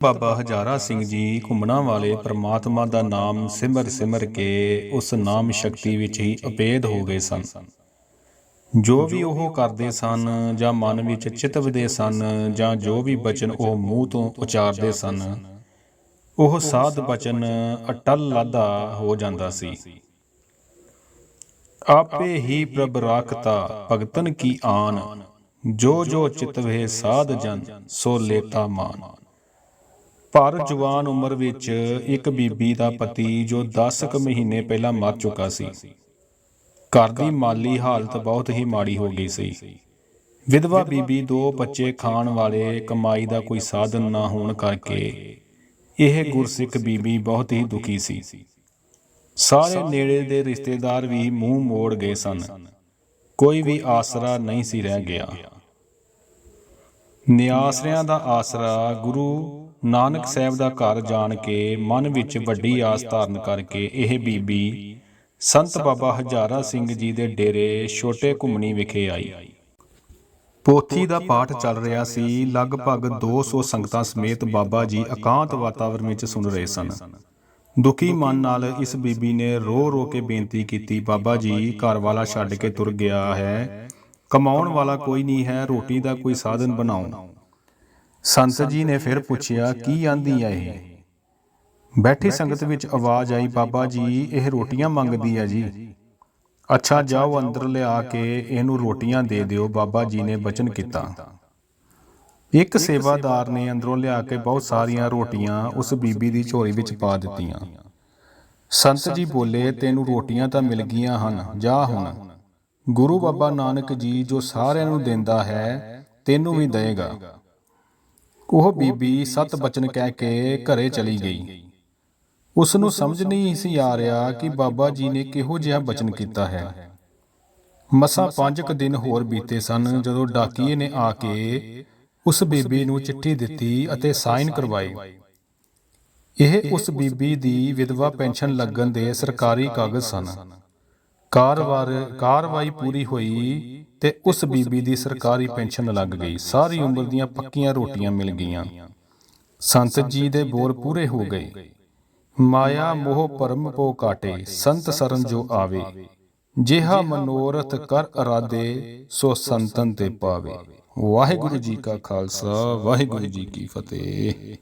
ਬਾਬਾ ਹਜ਼ਾਰਾ ਸਿੰਘ ਜੀ ਘੁੰਮਣਾ ਵਾਲੇ ਪ੍ਰਮਾਤਮਾ ਦਾ ਨਾਮ ਸਿਮਰ ਸਿਮਰ ਕੇ ਉਸ ਨਾਮ ਸ਼ਕਤੀ ਵਿੱਚ ਹੀ ਅਪੇਧ ਹੋ ਗਏ ਸਨ। ਜੋ ਵੀ ਉਹ ਕਰਦੇ ਸਨ ਜਾਂ ਮਨ ਵਿੱਚ ਚਿਤਵਦੇ ਸਨ ਜਾਂ ਜੋ ਵੀ ਬਚਨ ਉਹ ਮੂੰਹ ਤੋਂ ਉਚਾਰਦੇ ਸਨ, ਉਹ ਸਾਧ ਬਚਨ ਅਟਲ ਲਾਦਾ ਹੋ ਜਾਂਦਾ ਸੀ। ਆਪੇ ਹੀ ਪ੍ਰਭ ਰਾਖਤਾ ਭਗਤਨ ਕੀ ਆਨ, ਜੋ ਜੋ ਚਿਤਵੇ ਸਾਧ ਜਨ, ਸੋ ਲੇਤਾ ਮਾਨ। ਪਰ ਜਵਾਨ ਉਮਰ ਵਿੱਚ ਇੱਕ ਬੀਬੀ ਦਾ ਪਤੀ ਜੋ 10 ਕੁ ਮਹੀਨੇ ਪਹਿਲਾਂ ਮਰ ਚੁੱਕਾ ਸੀ। ਘਰ ਦੀ ਮਾਲੀ ਹਾਲਤ ਬਹੁਤ ਹੀ ਮਾੜੀ ਹੋ ਗਈ ਸੀ। ਵਿਧਵਾ ਬੀਬੀ ਦੋ ਬੱਚੇ ਖਾਣ ਵਾਲੇ ਕਮਾਈ ਦਾ ਕੋਈ ਸਾਧਨ ਨਾ ਹੋਣ ਕਰਕੇ ਇਹ ਗੁਰਸਿੱਖ ਬੀਬੀ ਬਹੁਤ ਹੀ ਦੁਖੀ ਸੀ। ਸਾਰੇ ਨੇੜੇ ਦੇ ਰਿਸ਼ਤੇਦਾਰ ਵੀ ਮੂੰਹ ਮੋੜ ਗਏ ਸਨ। ਕੋਈ ਵੀ ਆਸਰਾ ਨਹੀਂ ਸੀ ਰਹਿ ਗਿਆ। ਨਿਆਸਰਿਆਂ ਦਾ ਆਸਰਾ ਗੁਰੂ ਨਾਨਕ ਸਾਹਿਬ ਦਾ ਘਰ ਜਾਣ ਕੇ ਮਨ ਵਿੱਚ ਵੱਡੀ ਆਸ ਧਾਰਨ ਕਰਕੇ ਇਹ ਬੀਬੀ ਸੰਤ ਬਾਬਾ ਹਜ਼ਾਰਾ ਸਿੰਘ ਜੀ ਦੇ ਡੇਰੇ ਛੋਟੇ ਘੁੰਮਣੀ ਵਿਖੇ ਆਈ। ਪੋਥੀ ਦਾ ਪਾਠ ਚੱਲ ਰਿਹਾ ਸੀ, ਲਗਭਗ 200 ਸੰਗਤਾਂ ਸਮੇਤ ਬਾਬਾ ਜੀ ਇਕਾਂਤ ਵਾਤਾਵਰਣ ਵਿੱਚ ਸੁਣ ਰਹੇ ਸਨ। ਦੁਖੀ ਮਨ ਨਾਲ ਇਸ ਬੀਬੀ ਨੇ ਰੋ ਰੋ ਕੇ ਬੇਨਤੀ ਕੀਤੀ, ਬਾਬਾ ਜੀ ਘਰ ਵਾਲਾ ਛੱਡ ਕੇ ਤੁਰ ਗਿਆ ਹੈ। ਕਮਾਉਣ ਵਾਲਾ ਕੋਈ ਨਹੀਂ ਹੈ ਰੋਟੀ ਦਾ ਕੋਈ ਸਾਧਨ ਬਣਾਓ ਸੰਤ ਜੀ ਨੇ ਫਿਰ ਪੁੱਛਿਆ ਕੀ ਆਂਦੀ ਹੈ ਇਹ? ਬੈਠੀ ਸੰਗਤ ਵਿੱਚ ਆਵਾਜ਼ ਆਈ ਬਾਬਾ ਜੀ ਇਹ ਰੋਟੀਆਂ ਮੰਗਦੀ ਹੈ ਜੀ। ਅੱਛਾ ਜਾਓ ਅੰਦਰ ਲਿਆ ਕੇ ਇਹਨੂੰ ਰੋਟੀਆਂ ਦੇ ਦਿਓ ਬਾਬਾ ਜੀ ਨੇ ਬਚਨ ਕੀਤਾ। ਇੱਕ ਸੇਵਾਦਾਰ ਨੇ ਅੰਦਰੋਂ ਲਿਆ ਕੇ ਬਹੁਤ ਸਾਰੀਆਂ ਰੋਟੀਆਂ ਉਸ ਬੀਬੀ ਦੀ ਝੋਲੀ ਵਿੱਚ ਪਾ ਦਿੱਤੀਆਂ। ਸੰਤ ਜੀ ਬੋਲੇ ਤੈਨੂੰ ਰੋਟੀਆਂ ਤਾਂ ਮਿਲ ਗਈਆਂ ਹਨ। ਜਾ ਹੁਣ। ਗੁਰੂ ਬਾਬਾ ਨਾਨਕ ਜੀ ਜੋ ਸਾਰਿਆਂ ਨੂੰ ਦਿੰਦਾ ਹੈ, ਤੈਨੂੰ ਵੀ ਦੇਵੇਗਾ ਉਹ ਬੀਬੀ ਸਤ ਬਚਨ ਕਹਿ ਕੇ ਘਰੇ ਚਲੀ ਗਈ। ਉਸ ਨੂੰ ਸਮਝ ਨਹੀਂ ਸੀ ਆ ਰਿਹਾ ਕਿ ਬਾਬਾ ਜੀ ਨੇ ਕਿਹੋ ਜਿਹਾ ਬਚਨ ਕੀਤਾ ਹੈ। ਮਸਾ ਪੰਜ ਕੁ ਦਿਨ ਹੋਰ ਬੀਤੇ ਸਨ ਜਦੋਂ ਡਾਕੀਏ ਨੇ ਆ ਕੇ ਉਸ ਬੀਬੀ ਨੂੰ ਚਿੱਠੀ ਦਿੱਤੀ ਅਤੇ ਸਾਈਨ ਕਰਵਾਈ। ਇਹ ਉਸ ਬੀਬੀ ਦੀ ਵਿਧਵਾ ਪੈਨਸ਼ਨ ਲੱਗਣ ਦੇ ਸਰਕਾਰੀ ਕਾਗਜ਼ ਸਨ। ਕਾਰਵਾਰ ਕਾਰਵਾਈ ਪੂਰੀ ਹੋਈ ਤੇ ਉਸ ਬੀਬੀ ਦੀ ਸਰਕਾਰੀ ਪੈਨਸ਼ਨ ਲੱਗ ਗਈ। ਸਾਰੀ ਉਮਰ ਦੀਆਂ ਪੱਕੀਆਂ ਰੋਟੀਆਂ ਮਿਲ ਗਈਆਂ। ਸੰਤ ਜੀ ਦੇ ਬੋਲ ਪੂਰੇ ਹੋ ਗਏ। ਮਾਇਆ ਮੋਹ ਪਰਮ ਪੋ ਕਾਟੇ, ਸੰਤ ਸਰਨ ਜੋ ਆਵੇ। ਜਿਹਾ ਮਨੋਰਥ ਕਰ ਅਰਾਦੇ ਸੋ ਸੰਤਨ ਤੇ ਪਾਵੇ। ਵਾਹਿਗੁਰੂ ਜੀ ਕਾ ਖਾਲਸਾ, ਵਾਹਿਗੁਰੂ ਜੀ ਕੀ ਫਤਿਹ।